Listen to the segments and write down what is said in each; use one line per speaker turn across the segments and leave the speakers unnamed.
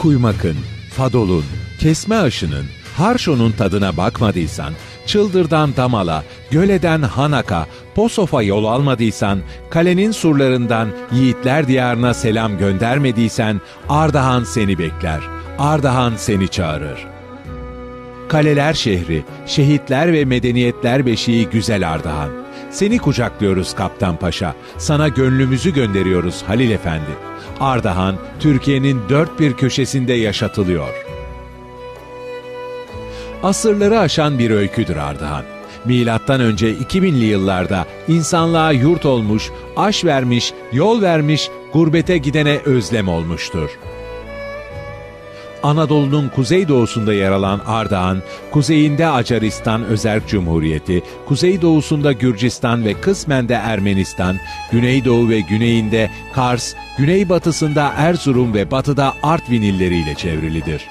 Kuymak'ın, Fadol'un, Kesme Aşı'nın, Harşo'nun tadına bakmadıysan, Çıldır'dan Damal'a, Göle'den Hanak'a, Posof'a yol almadıysan, kalenin surlarından Yiğitler Diyarı'na selam göndermediysen, Ardahan seni bekler, Ardahan seni çağırır. Kaleler şehri, şehitler ve medeniyetler beşiği güzel Ardahan. Seni kucaklıyoruz Kaptan Paşa. Sana gönlümüzü gönderiyoruz Halil Efendi. Ardahan, Türkiye'nin dört bir köşesinde yaşatılıyor. Asırları aşan bir öyküdür Ardahan. Milattan önce 2000'li yıllarda insanlığa yurt olmuş, aş vermiş, yol vermiş, gurbete gidene özlem olmuştur. Anadolu'nun kuzeydoğusunda yer alan Ardahan, kuzeyinde Acaristan Özerk Cumhuriyeti, kuzeydoğusunda Gürcistan ve kısmen de Ermenistan, güneydoğu ve güneyinde Kars, güneybatısında Erzurum ve batıda Artvin illeriyle çevrilidir.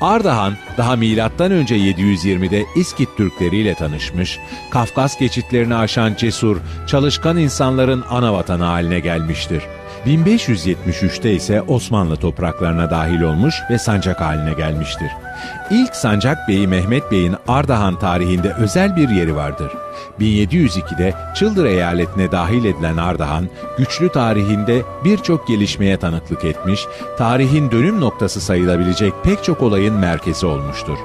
Ardahan daha milattan önce 720'de İskit Türkleriyle tanışmış, Kafkas geçitlerini aşan cesur, çalışkan insanların ana vatanı haline gelmiştir. 1573'te ise Osmanlı topraklarına dahil olmuş ve sancak haline gelmiştir. İlk sancak beyi Mehmet Bey'in Ardahan tarihinde özel bir yeri vardır. 1702'de Çıldır eyaletine dahil edilen Ardahan, güçlü tarihinde birçok gelişmeye tanıklık etmiş, tarihin dönüm noktası sayılabilecek pek çok olayın merkezi olmuştur.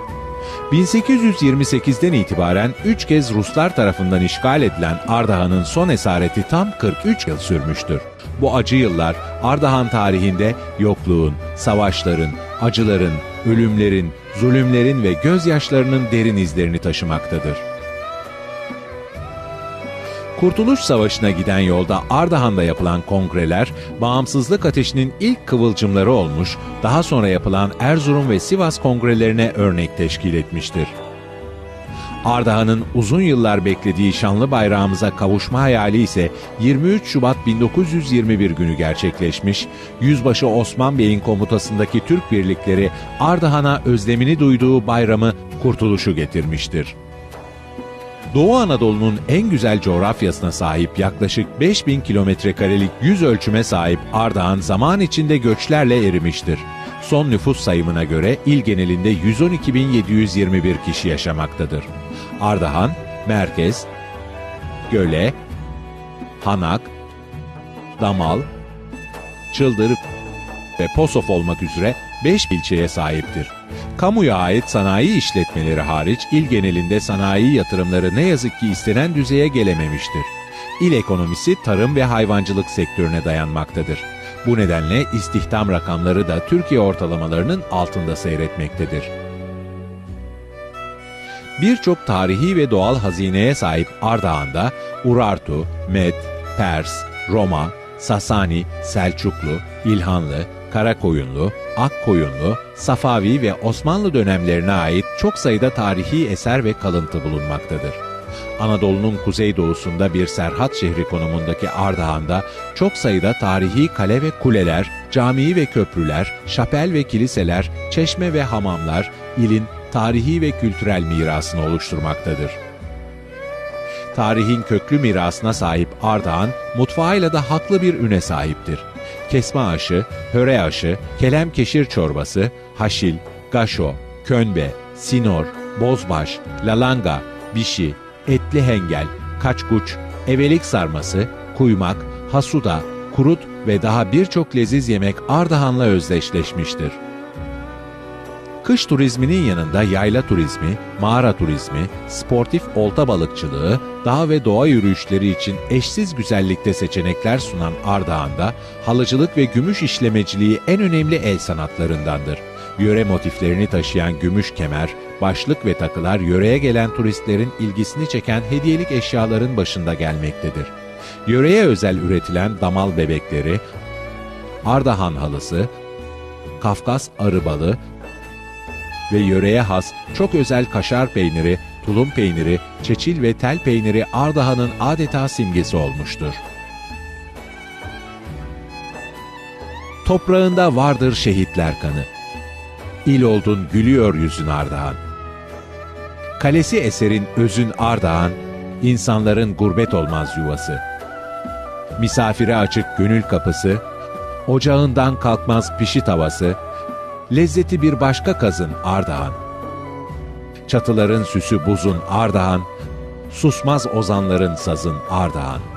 1828'den itibaren 3 kez Ruslar tarafından işgal edilen Ardahan'ın son esareti tam 43 yıl sürmüştür. Bu acı yıllar Ardahan tarihinde yokluğun, savaşların, acıların, ölümlerin, zulümlerin ve gözyaşlarının derin izlerini taşımaktadır. Kurtuluş Savaşı'na giden yolda Ardahan'da yapılan kongreler, bağımsızlık ateşinin ilk kıvılcımları olmuş, daha sonra yapılan Erzurum ve Sivas kongrelerine örnek teşkil etmiştir. Ardahan'ın uzun yıllar beklediği şanlı bayrağımıza kavuşma hayali ise 23 Şubat 1921 günü gerçekleşmiş, Yüzbaşı Osman Bey'in komutasındaki Türk birlikleri Ardahan'a özlemini duyduğu bayramı kurtuluşu getirmiştir. Doğu Anadolu'nun en güzel coğrafyasına sahip yaklaşık 5000 kilometrekarelik yüz ölçüme sahip Ardahan zaman içinde göçlerle erimiştir. Son nüfus sayımına göre il genelinde 112.721 kişi yaşamaktadır. Ardahan, Merkez, Göle, Hanak, Damal, Çıldır ve Posof olmak üzere 5 ilçeye sahiptir. Kamuya ait sanayi işletmeleri hariç il genelinde sanayi yatırımları ne yazık ki istenen düzeye gelememiştir. İl ekonomisi tarım ve hayvancılık sektörüne dayanmaktadır. Bu nedenle istihdam rakamları da Türkiye ortalamalarının altında seyretmektedir. Birçok tarihi ve doğal hazineye sahip Ardahan'da Urartu, Med, Pers, Roma, Sasani, Selçuklu, İlhanlı, Karakoyunlu, Akkoyunlu, Safavi ve Osmanlı dönemlerine ait çok sayıda tarihi eser ve kalıntı bulunmaktadır. Anadolu'nun kuzeydoğusunda bir serhat şehri konumundaki Ardahan'da çok sayıda tarihi kale ve kuleler, cami ve köprüler, şapel ve kiliseler, çeşme ve hamamlar ilin tarihi ve kültürel mirasını oluşturmaktadır. Tarihin köklü mirasına sahip Ardahan, mutfağıyla da haklı bir üne sahiptir. Kesme aşı, höre aşı, kelem keşir çorbası, haşil, gaşo, könbe, sinor, bozbaş, lalanga, bişi, etli hengel, kaçkuç, evelik sarması, kuymak, hasuda, kurut ve daha birçok leziz yemek Ardahan'la özdeşleşmiştir. Kış turizminin yanında yayla turizmi, mağara turizmi, sportif olta balıkçılığı, dağ ve doğa yürüyüşleri için eşsiz güzellikte seçenekler sunan Ardahan'da halıcılık ve gümüş işlemeciliği en önemli el sanatlarındandır. Yöre motiflerini taşıyan gümüş kemer, başlık ve takılar yöreye gelen turistlerin ilgisini çeken hediyelik eşyaların başında gelmektedir. Yöreye özel üretilen damal bebekleri, Ardahan halısı, Kafkas arı balı ve yöreye has çok özel kaşar peyniri, tulum peyniri, çeçil ve tel peyniri Ardahan'ın adeta simgesi olmuştur. Toprağında vardır şehitler kanı. İl oldun gülüyor yüzün Ardahan. Kalesi eserin özün Ardahan, insanların gurbet olmaz yuvası. Misafire açık gönül kapısı, ocağından kalkmaz pişi tavası, lezzeti bir başka kazın Ardahan. Çatıların süsü buzun Ardahan, susmaz ozanların sazın Ardahan.